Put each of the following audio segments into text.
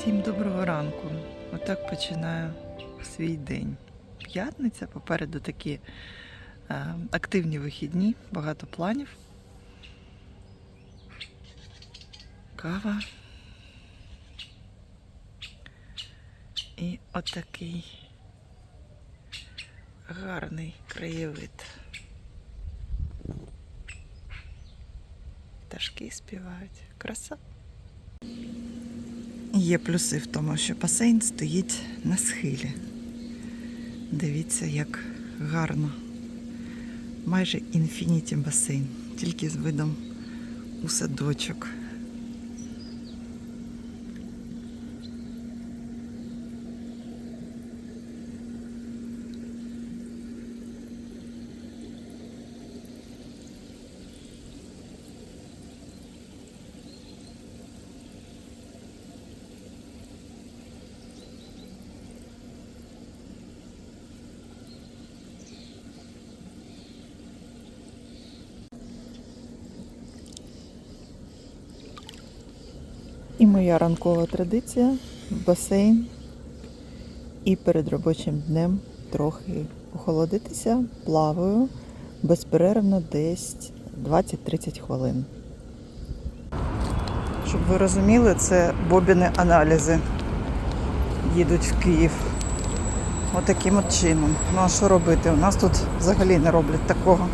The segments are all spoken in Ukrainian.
Всім доброго ранку. Отак починаю свій день. П'ятниця, попереду такі е, активні вихідні, багато планів. Кава. І отакий гарний краєвид. Пташки співають. Краса. Є плюси в тому, що басейн стоїть на схилі. Дивіться, як гарно. Майже інфініті басейн, тільки з видом у садочок. І моя ранкова традиція басейн і перед робочим днем трохи охолодитися, плаваю безперервно десь 20-30 хвилин. Щоб ви розуміли, це бобіни аналізи їдуть в Київ. Отаким от чином. Ну а що робити? У нас тут взагалі не роблять такого.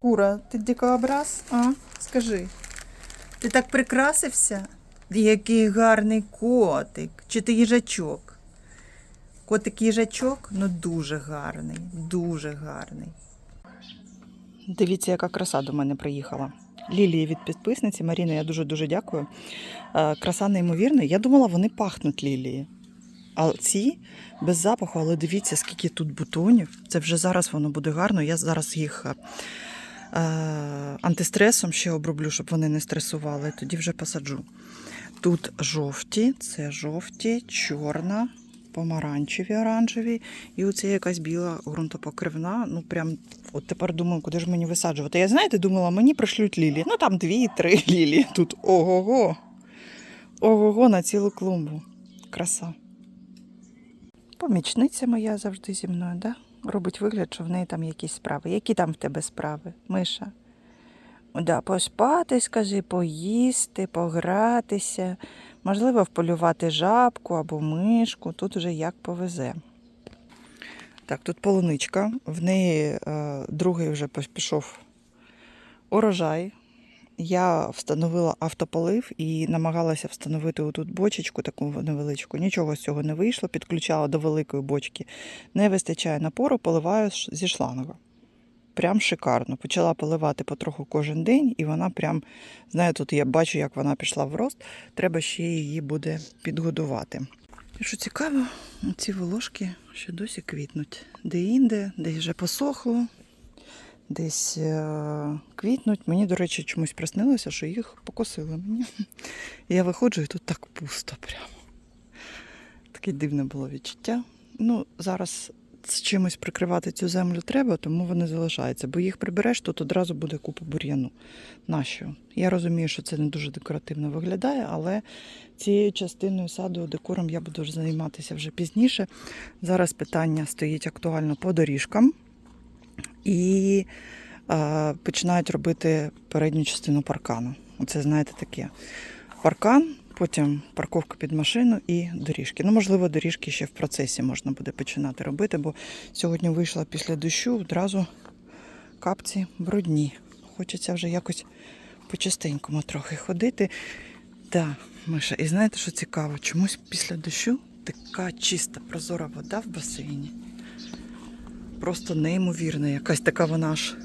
Кура, ти дикообраз? А? Скажи. Ти так прикрасився? Який гарний котик. Чи ти їжачок? Котик їжачок? Ну дуже гарний, дуже гарний. Дивіться, яка краса до мене приїхала. Лілії від підписниці. Маріна, я дуже-дуже дякую. Е, Краса неймовірна. Я думала, вони пахнуть лілії. А ці без запаху, але дивіться, скільки тут бутонів. Це вже зараз воно буде гарно. Я зараз їх е, антистресом ще оброблю, щоб вони не стресували. Тоді вже посаджу. Тут жовті, це жовті, чорна, помаранчеві, оранжеві. І оце якась біла ґрунтопокривна. Ну прям от тепер думаю, куди ж мені висаджувати. Я знаєте, думала, мені пришлють лілії. Ну там дві-три лілії. Тут ого-го. Ого-го на цілу клумбу. Краса. Помічниця моя завжди зі мною, да? робить вигляд, що в неї там якісь справи. Які там в тебе справи, Миша? Да, поспати, скажи, поїсти, погратися, можливо, вполювати жабку або мишку. Тут вже як повезе. Так, тут полуничка. В неї е, другий вже пішов урожай. Я встановила автополив і намагалася встановити отут бочечку таку невеличку. Нічого з цього не вийшло. Підключала до великої бочки. Не вистачає напору, поливаю зі шланга. Прям шикарно. Почала поливати потроху кожен день, і вона прям, знаю, тут я бачу, як вона пішла в рост. Треба ще її буде підгодувати. І що цікаво, ці волошки ще досі квітнуть. Де-інде, десь вже посохло, десь е- квітнуть. Мені, до речі, чомусь приснилося, що їх покосили мені. Я виходжу, і тут так пусто прямо. Таке дивне було відчуття. Ну, зараз чимось прикривати цю землю треба, тому вони залишаються. Бо їх прибереш, тут одразу буде купа бур'яну. Нащо? Я розумію, що це не дуже декоративно виглядає, але цією частиною саду декором я буду займатися вже пізніше. Зараз питання стоїть актуально по доріжкам. І е, починають робити передню частину паркану. Оце, знаєте, таке. Паркан, потім парковка під машину і доріжки. Ну, можливо, доріжки ще в процесі можна буде починати робити, бо сьогодні вийшла після дощу, одразу капці брудні. Хочеться вже якось по-чистенькому трохи ходити. Да, Миша, і знаєте, що цікаво? Чомусь після дощу така чиста, прозора вода в басейні. Просто неймовірна, якась така вона аж,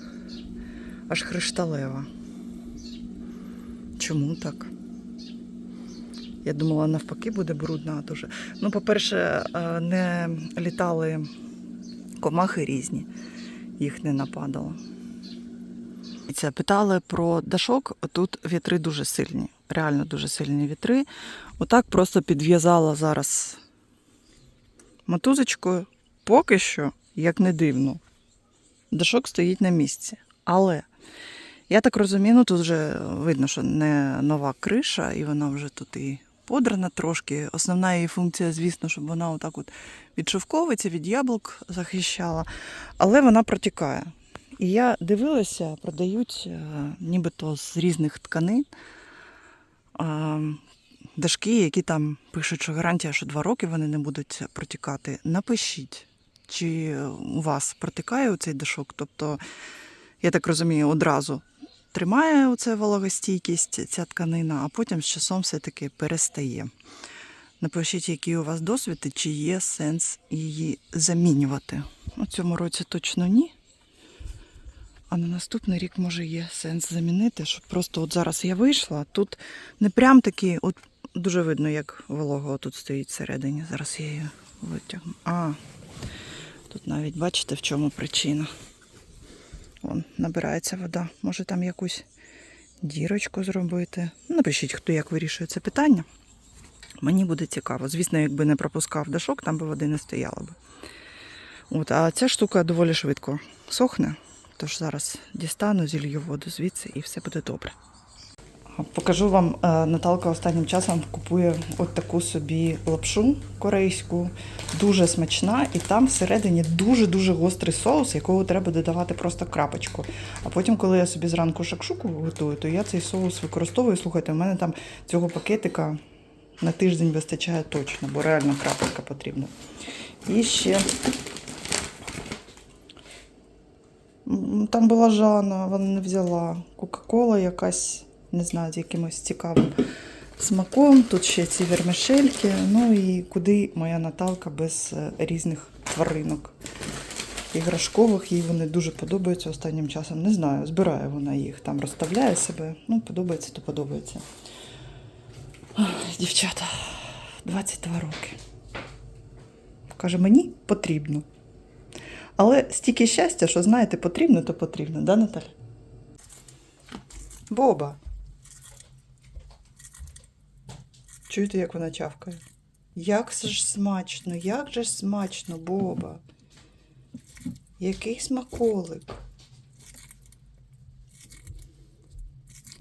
аж хришталева. Чому так? Я думала, навпаки, буде брудна дуже. Ну, по-перше, е, не літали комахи різні, їх не нападало. Питали про дашок. Тут вітри дуже сильні, реально дуже сильні вітри. Отак просто підв'язала зараз мотузочкою. Поки що, як не дивно, дашок стоїть на місці. Але я так розумію, ну тут вже видно, що не нова криша, і вона вже тут і подрана трошки. Основна її функція, звісно, щоб вона отак от від шовковиці, від яблук захищала, але вона протікає. І я дивилася, продають е, нібито з різних тканин дашки, які там пишуть, що гарантія, що два роки вони не будуть протікати. Напишіть, чи у вас протикає цей дашок. Тобто, я так розумію, одразу тримає оце вологостійкість, ця тканина, а потім з часом все-таки перестає. Напишіть, який у вас досвід і чи є сенс її замінювати. У цьому році точно ні. А на наступний рік може є сенс замінити, щоб просто от зараз я вийшла. Тут не прям такі, от дуже видно, як волога тут стоїть всередині. Зараз я її витягну. А, тут навіть бачите, в чому причина. Вон, набирається вода. Може там якусь дірочку зробити. Напишіть, хто як вирішує це питання. Мені буде цікаво. Звісно, якби не пропускав дашок, там би води не стояло б. От, а ця штука доволі швидко сохне. Тож зараз дістану, зілью воду звідси і все буде добре. Покажу вам, е, Наталка останнім часом купує от таку собі лапшу корейську, дуже смачна, і там всередині дуже-дуже гострий соус, якого треба додавати просто крапочку. А потім, коли я собі зранку шакшуку готую, то я цей соус використовую. Слухайте, у мене там цього пакетика на тиждень вистачає точно, бо реально крапочка потрібна. І ще Там була Жана, вона не взяла. Кока-кола якась, не знаю, з якимось цікавим смаком. Тут ще ці вермишельки. Ну і куди моя Наталка без е, різних тваринок. Іграшкових, їй вони дуже подобаються останнім часом. Не знаю, збирає вона їх, там розставляє себе. Ну, подобається, то подобається. Дівчата, 22 роки. Каже, мені потрібно. Але стільки щастя, що знаєте, потрібно, то потрібно, да, Наталя? Боба. Чуєте, як вона чавкає? Як ж смачно, як же ж смачно, Боба. Який смаколик.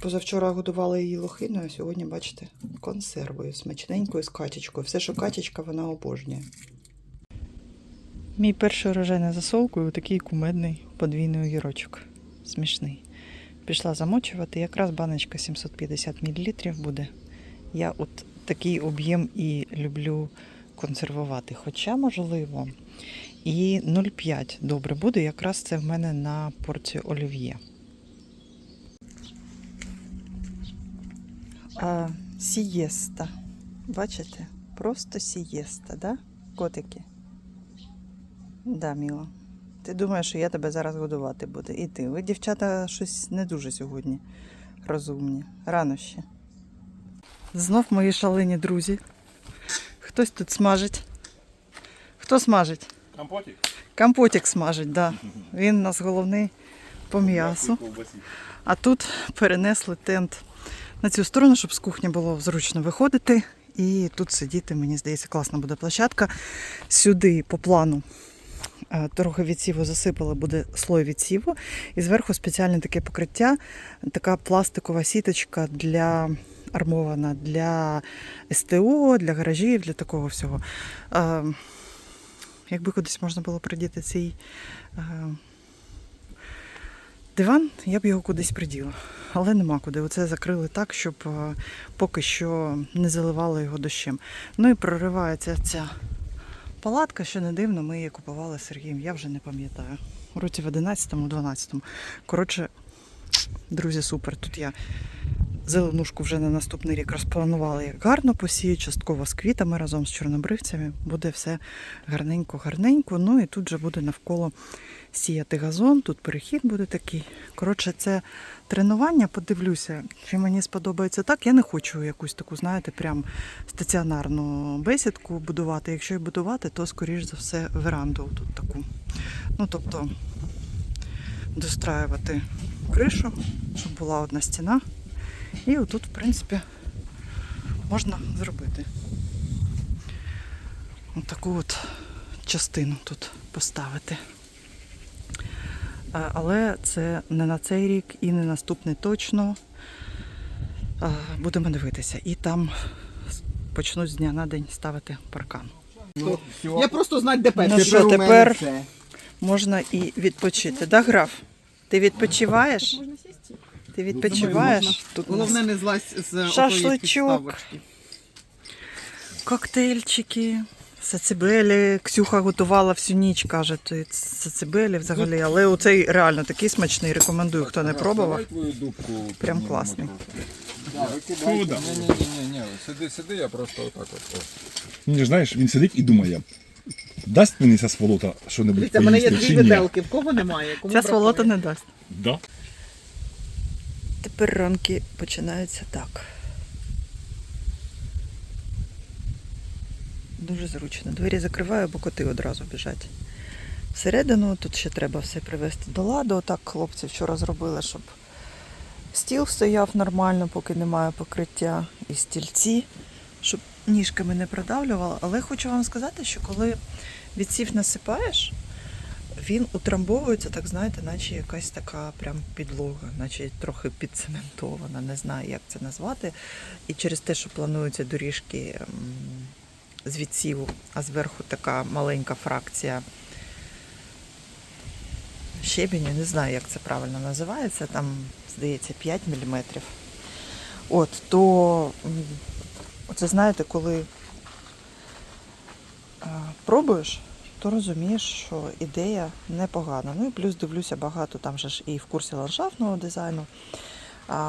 Позавчора годувала її лохиною, а сьогодні, бачите, консервою, смачненькою з катічкою. Все, що катічка, вона обожнює. Мій перший урожай на засолку такий кумедний подвійний огірочок. Смішний. Пішла замочувати, якраз баночка 750 мл буде. Я от такий об'єм і люблю консервувати. Хоча, можливо, і 0,5 добре буде. Якраз це в мене на порцію олів'є. Сієста. Бачите? Просто сієста, да? Котики. Да, Міла. Ти думаєш, що я тебе зараз годувати буду. І ти. Ви, дівчата, щось не дуже сьогодні розумні. Рано ще. Знов мої шалені друзі. Хтось тут смажить. Хто смажить? Компотик? Компотик смажить, да. Він у нас головний по м'ясу. А тут перенесли тент на цю сторону, щоб з кухні було зручно виходити. І тут сидіти, мені здається, класна буде площадка. Сюди по плану е, трохи відсіву засипали, буде слой відсіву. І зверху спеціальне таке покриття, така пластикова сіточка для армована для СТО, для гаражів, для такого всього. Е, Якби кудись можна було придіти цей е, диван, я б його кудись приділа. Але нема куди. Оце закрили так, щоб е, поки що не заливали його дощем. Ну і проривається ця палатка, що не дивно, ми її купували Сергієм, я вже не пам'ятаю. Році в 11-му, 12-му. Коротше, друзі, супер. Тут я зеленушку вже на наступний рік розпланувала, як гарно посію, частково з квітами разом з чорнобривцями. Буде все гарненько-гарненько. Ну і тут же буде навколо сіяти газон, тут перехід буде такий. Коротше, це тренування, подивлюся, чи мені сподобається так. Я не хочу якусь таку, знаєте, прям стаціонарну бесідку будувати. Якщо і будувати, то скоріш за все веранду тут таку. Ну, тобто достраювати кришу, щоб була одна стіна. І отут, в принципі, можна зробити. Ось таку от частину тут поставити. Але це не на цей рік і не наступний точно. Будемо дивитися. І там почнуть з дня на день ставити паркан. Я просто знати, де перший. Ну що, тепер? Можна і відпочити. Да, граф? Ти відпочиваєш? Ти відпочиваєш? Тут у нас Головне не злазь з отої підставочки. коктейльчики, сацибелі. Ксюха готувала всю ніч, каже, то сацибелі взагалі. Але оцей реально такий смачний. Рекомендую, хто не пробував. Прям класний. Куда? Ні, ні, ні, ні, сиди, сиди, я просто отак от. Він ж знаєш, він сидить і думає, дасть мені ця сволота що-небудь Дивіться, в мене є дві чи виделки. В кого немає? Кому Ця бракує? сволота не дасть. Да. Тепер ранки починаються так. Дуже зручно. Двері закриваю, бо коти одразу біжать. Всередину тут ще треба все привести до ладу. Отак хлопці вчора зробили, щоб стіл стояв нормально, поки немає покриття, і стільці, щоб ніжками не продавлювало. Але хочу вам сказати, що коли відсів насипаєш, він утрамбовується, так знаєте, наче якась така прям підлога, наче трохи підцементована, не знаю, як це назвати. І через те, що плануються доріжки м, з відсіву, а зверху така маленька фракція щебеню, не знаю, як це правильно називається, там, здається, 5 мм. От, то м, оце знаєте, коли пробуєш, то розумієш, що ідея непогана. Ну і плюс дивлюся багато там же ж і в курсі ландшафтного дизайну.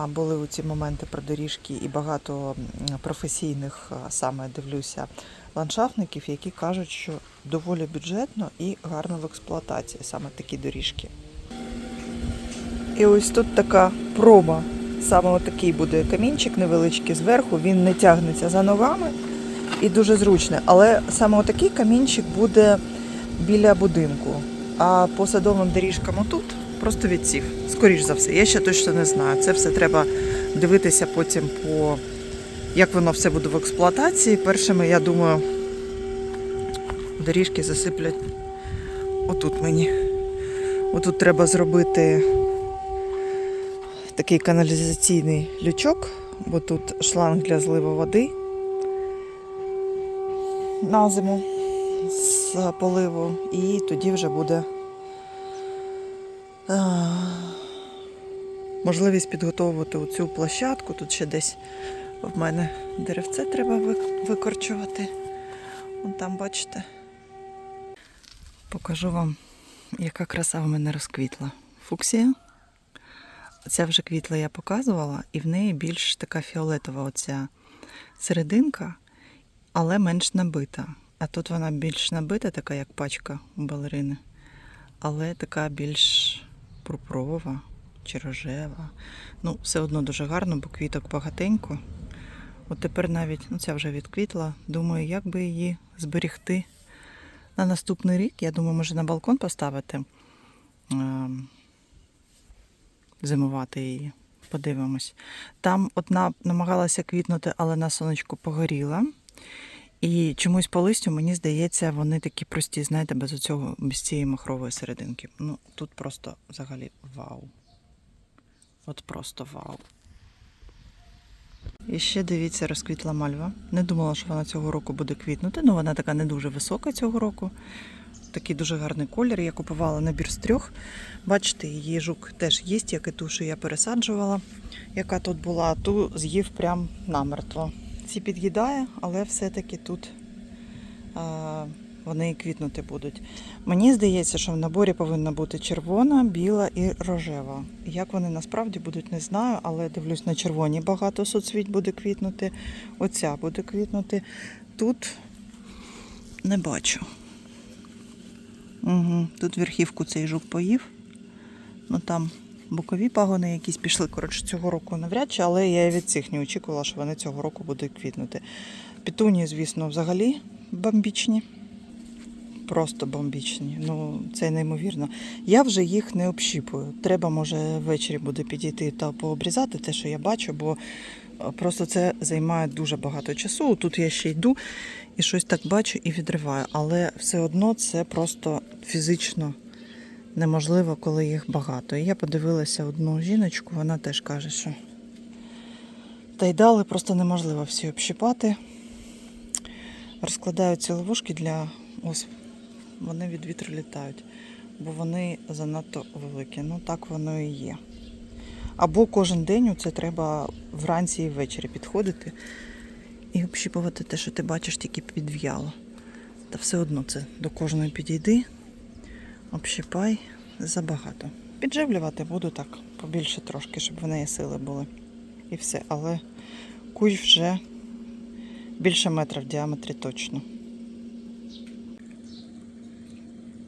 Були у ці моменти про доріжки, і багато професійних саме дивлюся ландшафтників, які кажуть, що доволі бюджетно і гарно в експлуатації саме такі доріжки. І ось тут така проба. Саме отакий буде камінчик невеличкий зверху, він не тягнеться за ногами і дуже зручний. Але саме отакий камінчик буде біля будинку. А по садовим доріжкам отут просто відсів. Скоріш за все. Я ще точно не знаю. Це все треба дивитися потім по як воно все буде в експлуатації. Першими, я думаю, доріжки засиплять отут мені. Отут треба зробити такий каналізаційний лючок, бо тут шланг для зливу води на зиму з поливу, і тоді вже буде можливість підготовувати оцю площадку. Тут ще десь в мене деревце треба викорчувати. Вон там, бачите. Покажу вам, яка краса в мене розквітла. Фуксія. Ця вже квітла я показувала, і в неї більш така фіолетова оця серединка, але менш набита. А тут вона більш набита, така як пачка балерини, але така більш пурпурова чи рожева. Ну, все одно дуже гарно, бо квіток багатенько. От тепер навіть, ну ця вже відквітла. Думаю, як би її зберігти на наступний рік. Я думаю, може на балкон поставити, ем, зимувати її. Подивимось. Там одна намагалася квітнути, але на сонечку погоріла. І чомусь по листю, мені здається, вони такі прості, знаєте, без оцього, без цієї махрової серединки. Ну, тут просто взагалі вау. От просто вау. І ще дивіться, розквітла мальва. Не думала, що вона цього року буде квітнути. Ну, вона така не дуже висока цього року. Такий дуже гарний колір. Я купувала набір з трьох. Бачите, її жук теж є, як і ту, що я пересаджувала, яка тут була, ту з'їв прям намертво. Ці під'їдає, але все-таки тут а, вони і квітнути будуть. Мені здається, що в наборі повинна бути червона, біла і рожева. Як вони насправді будуть, не знаю, але дивлюсь на червоні багато соцвіть буде квітнути. Оця буде квітнути. Тут не бачу. Угу. Тут верхівку цей жук поїв. Ну там бокові пагони якісь пішли. Коротше, цього року навряд чи, але я від цих не очікувала, що вони цього року будуть квітнути. Пітуні, звісно, взагалі бомбічні. Просто бомбічні. Ну, це неймовірно. Я вже їх не общіпую. Треба, може, ввечері буде підійти та пообрізати те, що я бачу, бо е, просто це займає дуже багато часу. Тут я ще йду і щось так бачу і відриваю. Але все одно це просто фізично неможливо, коли їх багато. І я подивилася одну жіночку, вона теж каже, що та й дали просто неможливо всі общипати. Розкладаю ці ловушки для ось вони від вітру літають, бо вони занадто великі. Ну так воно і є. Або кожен день це треба вранці і ввечері підходити і общіпувати те, що ти бачиш, тільки підв'яло. Та все одно це до кожної підійди, общипай забагато. Підживлювати буду так, побільше трошки, щоб в неї сили були. І все. Але куй вже більше метра в діаметрі точно.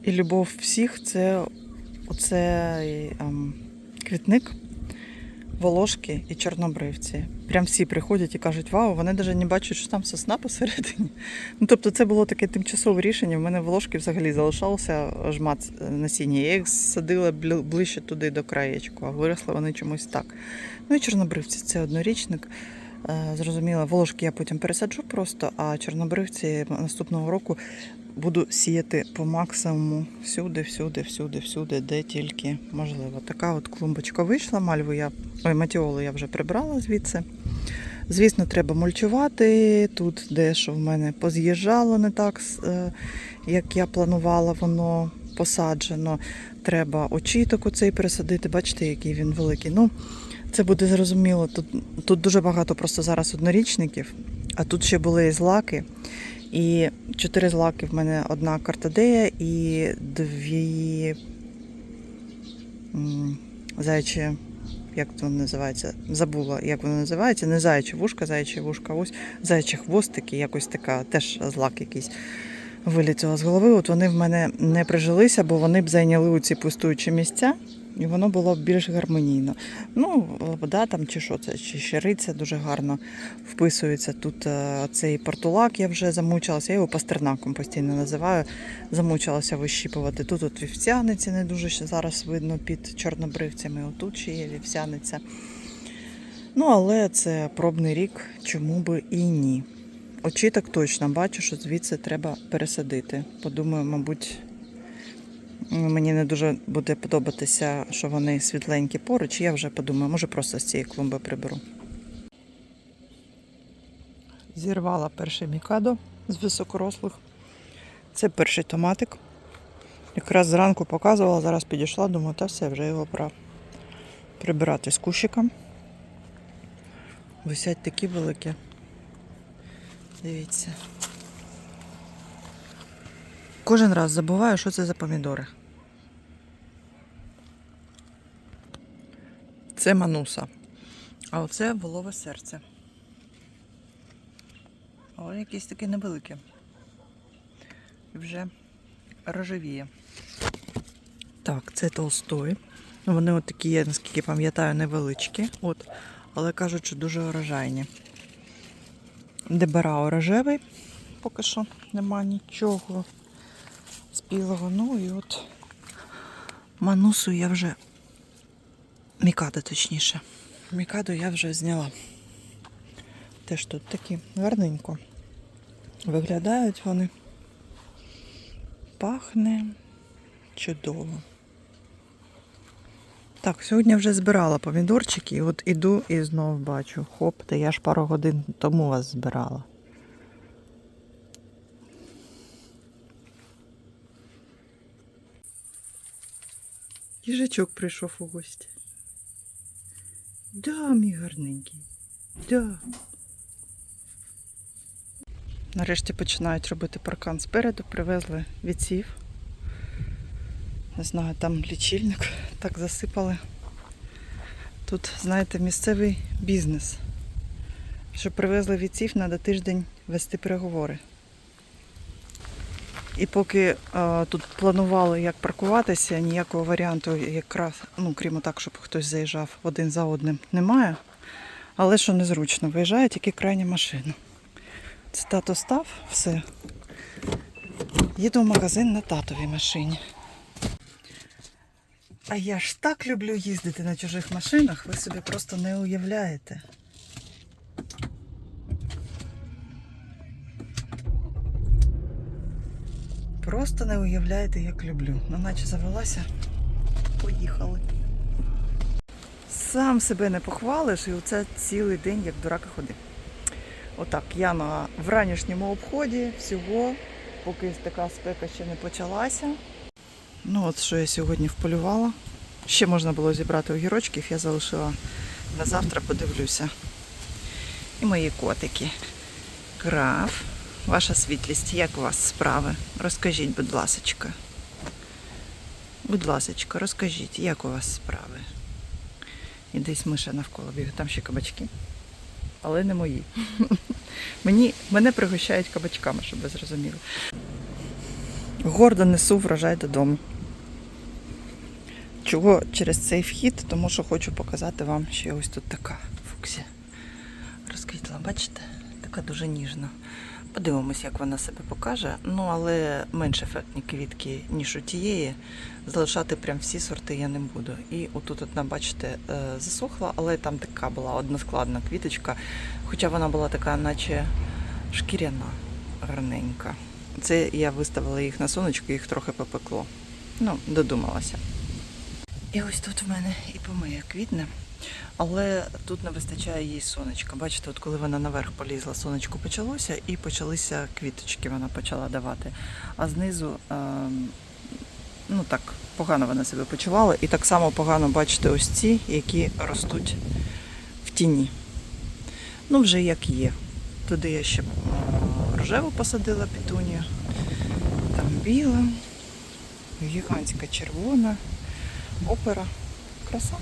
І любов всіх це оцей ем, квітник, волошки і чорнобривці. Прям всі приходять і кажуть, вау, вони навіть не бачать, що там сосна посередині. Ну, тобто це було таке тимчасове рішення. В мене волошки взагалі залишався жмат насіння. Я їх садила ближче туди до краєчку, а виросли вони чомусь так. Ну і чорнобривці це однорічник. Е, Зрозуміло, волошки я потім пересаджу просто, а чорнобривці наступного року буду сіяти по максимуму всюди, всюди, всюди, всюди, де тільки можливо. Така от клумбочка вийшла. Мальву я ой, матіолу я вже прибрала звідси. Звісно, треба мульчувати. Тут дещо в мене поз'їжджало не так, е, як я планувала, воно посаджено. Треба очіток оцей пересадити. Бачите, який він великий. Ну, це буде зрозуміло. Тут, тут дуже багато просто зараз однорічників, а тут ще були і злаки. І чотири злаки в мене одна картадея і дві м, заячі, як воно називається? Забула, як воно називається. Не заячі вушка, заячі вушка, ось заячі хвостики, якось така, теж злак якийсь вилітіла з голови. От вони в мене не прижилися, бо вони б зайняли у ці пустуючі місця, і воно було б більш гармонійно. Ну, вода там чи що це, чи щириця дуже гарно вписується. Тут е, цей портулак я вже замучилася, я його пастернаком постійно називаю. Замучилася вищіпувати. Тут от вівсяниця не дуже ще зараз видно під чорнобривцями. Отут ще є вівсяниця. Ну, але це пробний рік, чому би і ні. Очіток точно бачу, що звідси треба пересадити. Подумаю, мабуть, мені не дуже буде подобатися, що вони світленькі поруч. Я вже подумаю, може просто з цієї клумби приберу. Зірвала перший мікадо з високорослих. Це перший томатик. Якраз зранку показувала, зараз підійшла, думаю, та все, вже його пора прибирати з кущика. Висять такі великі. Дивіться. Кожен раз забуваю, що це за помідори. Це мануса. А оце волове серце. Але якесь таке невелике. Вже рожевіє. Так, це толстой. Вони от такі, я наскільки пам'ятаю, невеличкі. От. Але кажуть, що дуже урожайні. Дебарао рожевий, поки що нема нічого спілого. Ну і от манусу я вже. Мікадо точніше. Мікадо я вже зняла. Теж тут такі гарненько. Виглядають вони. Пахне чудово. Так, сьогодні вже збирала помідорчики, і от іду і знов бачу. Хоп, та я ж пару годин тому вас збирала. Їжачок прийшов у гості. Да, мій гарненький. Да. Нарешті починають робити паркан спереду, привезли відсів. Не знаю, там лічильник так засипали. Тут, знаєте, місцевий бізнес. Щоб привезли відсів, треба тиждень вести переговори. І поки е, тут планували, як паркуватися, ніякого варіанту, якраз, ну, крім так, щоб хтось заїжджав один за одним, немає. Але що незручно, виїжджає тільки крайня машина. Це тато став, все. Їду в магазин на татовій машині. А я ж так люблю їздити на чужих машинах, ви собі просто не уявляєте. Просто не уявляєте, як люблю. Ну, наче завелася, поїхали. Сам себе не похвалиш, і оце цілий день як дурак і ходив. Отак, я на вранішньому обході всього, поки така спека ще не почалася. Ну, от що я сьогодні вполювала. Ще можна було зібрати огірочків, я залишила на завтра, подивлюся. І мої котики. Граф, ваша світлість, як у вас справи? Розкажіть, будь ласочка. Будь ласочка, розкажіть, як у вас справи? І десь миша навколо бігає, там ще кабачки. Але не мої. Мені, мене пригощають кабачками, щоб ви зрозуміли. Гордо несу врожай додому. Чого через цей вхід? Тому що хочу показати вам, що ось тут така фуксія. Розквітла, бачите? Така дуже ніжна. Подивимось, як вона себе покаже. Ну, але менш ефектні квітки, ніж у тієї. Залишати прям всі сорти я не буду. І отут одна, бачите, е, засохла, але там така була односкладна квіточка. Хоча вона була така, наче шкіряна, гарненька. Це я виставила їх на сонечко, їх трохи попекло. Ну, додумалася. І ось тут в мене і помия квітне, але тут не вистачає їй сонечка. Бачите, от коли вона наверх полізла, сонечко почалося і почалися квіточки, вона почала давати. А знизу, ем, ну так, погано вона себе почувала. І так само погано бачите ось ці, які ростуть в тіні. Ну, вже як є. Туди я ще рожеву посадила петунію, там біла, гігантська червона, опера. Краса.